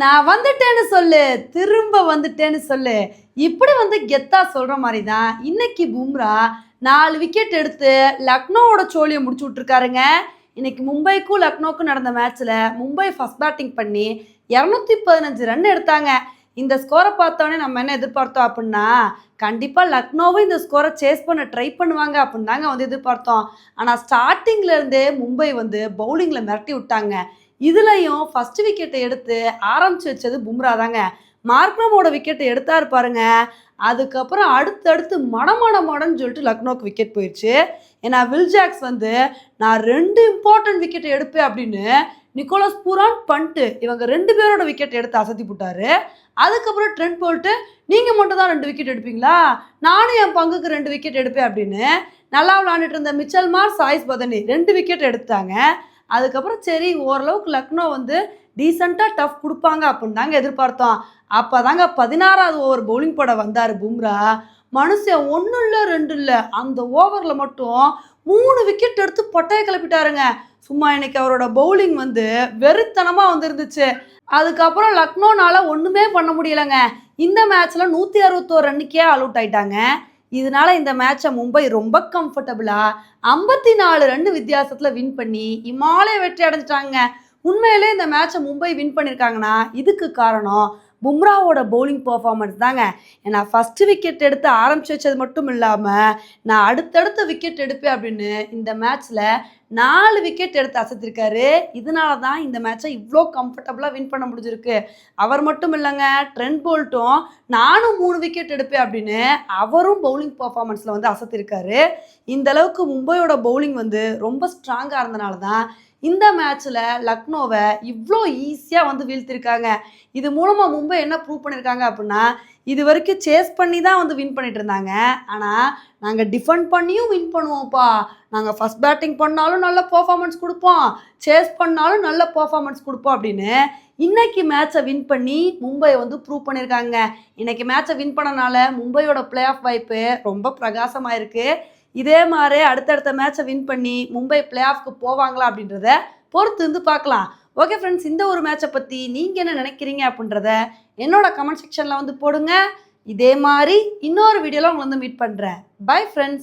நான் வந்துட்டேன்னு சொல்லு திரும்ப வந்துட்டேன்னு சொல்லு. இப்படி வந்து கெத்தா சொல்ற மாதிரி தான் இன்னைக்கு பும்ரா நாலு விக்கெட் எடுத்து லக்னோவோட சோழியை முடிச்சு விட்டுருக்காருங்க. இன்னைக்கு மும்பைக்கும் லக்னோக்கும் நடந்த மேட்ச்ல மும்பை ஃபர்ஸ்ட் பேட்டிங் பண்ணி இரநூத்தி பதினஞ்சு ரன் எடுத்தாங்க. இந்த ஸ்கோரை பார்த்தோன்னே நம்ம என்ன எதிர்பார்த்தோம் அப்படின்னா கண்டிப்பாக லக்னோவும் இந்த ஸ்கோரை சேஸ் பண்ண ட்ரை பண்ணுவாங்க அப்படின்னு தாங்க வந்து எதிர்பார்த்தோம். ஆனால் ஸ்டார்டிங்லேருந்தே மும்பை வந்து பவுலிங்கில் மிரட்டி விட்டாங்க. இதுலயும் ஃபர்ஸ்ட் விக்கெட்டை எடுத்து ஆரம்பிச்சு வச்சது பும்ரா தாங்க. மார்க்ரமோட விக்கெட்டை எடுத்தாரு பாருங்க. அதுக்கப்புறம் அடுத்தடுத்து மடமட மடன்னு சொல்லிட்டு லக்னோக்கு விக்கெட் போயிடுச்சு ஏன்னா வில் ஜாக்ஸ் வந்து நான் ரெண்டு இம்பார்ட்டன்ட் விக்கெட்டை எடுப்பேன் அப்படின்னு நிக்கோலஸ் பூரான் பண்ட்டு இவங்க ரெண்டு பேரோட விக்கெட் எடுத்து அசத்தி போட்டாரு. அதுக்கப்புறம் ட்ரெண்ட் போல்ட்டு நீங்கள் மட்டும் தான் ரெண்டு விக்கெட் எடுப்பீங்களா? நானும் என் பங்குக்கு ரெண்டு விக்கெட் எடுப்பேன் அப்படின்னு நல்லா விளாண்டுட்டு இருந்த மிச்சல் மார் சாய்ஸ் பதனி ரெண்டு விக்கெட் எடுத்தாங்க அதுக்கப்புறம் சரி ஓரளவுக்கு லக்னோ வந்து டீசெண்டாக டஃப் கொடுப்பாங்க அப்படின்னு தாங்க எதிர்பார்த்தோம். அப்போ தாங்க பதினாறாவது ஓவர் பவுலிங் போட வந்தார் பும்ரா. மனுஷன் ஒன்றும் இல்லை ரெண்டு இல்லை. அந்த ஓவரில் மட்டும் மூணு விக்கெட் எடுத்து பொட்டையை கிளப்பிட்டாருங்க. சும்மா இன்னைக்கு அவரோட பவுலிங் வந்து வெறித்தனமாக வந்துருந்துச்சு. அதுக்கப்புறம் லக்னோனால ஒன்றுமே பண்ண முடியலைங்க. இந்த மேட்ச்சில் நூற்றி அறுபத்தோரு ரன்னுக்கே அவுட் ஆயிட்டாங்க. இதனால இந்த மேட்சை மும்பை ரொம்ப கம்ஃபர்டபுளாக ஐம்பத்தி நாலு ரன் வித்தியாசத்தில் வின் பண்ணி இமாலய வெற்றி அடைஞ்சிட்டாங்க. உண்மையிலே இந்த மேட்சை மும்பை வின் பண்ணியிருக்காங்கன்னா இதுக்கு காரணம் பும்ராவோட பவுலிங் பர்ஃபார்மன்ஸ் தாங்க. ஏன்னா ஃபஸ்ட்டு விக்கெட் எடுத்து ஆரம்பிச்சு வச்சது மட்டும் இல்லாமல் நான் அடுத்தடுத்த விக்கெட் எடுப்பேன் அப்படின்னு இந்த மேட்ச்சில் நாலு விக்கெட் எடுத்து அசத்திருக்காரு. இதனால தான் இந்த மேட்சை இவ்வளோ கம்ஃபர்டபுளாக வின் பண்ண முடிஞ்சிருக்கு. அவர் மட்டும் இல்லைங்க ட்ரெண்ட் போல்ட்டும் நானும் மூணு விக்கெட் எடுப்பேன் அப்படின்னு அவரும் பவுலிங் பர்ஃபார்மன்ஸில் வந்து அசத்திருக்காரு. இந்த அளவுக்கு மும்பையோட பவுலிங் வந்து ரொம்ப ஸ்ட்ராங்காக இருந்தனால தான் இந்த மேட்ச்சில் லக்னோவை இவ்வளோ ஈஸியாக வந்து வீழ்த்திருக்காங்க. இது மூலமாக மும்பை என்ன ப்ரூவ் பண்ணியிருக்காங்க அப்படின்னா இது வரைக்கும் சேஸ் பண்ணி தான் வந்து வின் பண்ணிட்டு இருந்தாங்க. ஆனால் நாங்கள் டிஃபெண்ட் பண்ணியும் வின் பண்ணுவோம்ப்பா. நாங்கள் ஃபஸ்ட் பேட்டிங் பண்ணாலும் நல்ல பர்ஃபார்மன்ஸ் கொடுப்போம். சேஸ் பண்ணாலும் நல்ல பர்ஃபார்மன்ஸ் கொடுப்போம் அப்படின்னு இன்னைக்கு மேட்சை வின் பண்ணி மும்பை வந்து ப்ரூவ் பண்ணியிருக்காங்க இன்னைக்கு மேட்ச்சை வின் பண்ணனால மும்பையோட பிளே ஆஃப் வாய்ப்பு ரொம்ப பிரகாசமாக இருக்குது இதே மாதிரி அடுத்தடுத்த மேட்சை வின் பண்ணி மும்பை பிளே ஆஃப்க்கு போவாங்களா அப்படின்றத பொறுத்து இருந்து பார்க்கலாம். ஓகே ஃப்ரெண்ட்ஸ் இந்த ஒரு மேட்சை பற்றி நீங்கள் என்ன நினைக்கிறீங்க அப்படின்றத என்னோட கமெண்ட் செக்ஷனில் வந்து போடுங்க. இதே மாதிரி இன்னொரு வீடியோவில் உங்களை வந்து மீட் பண்ணுறேன் பை ஃப்ரெண்ட்ஸ்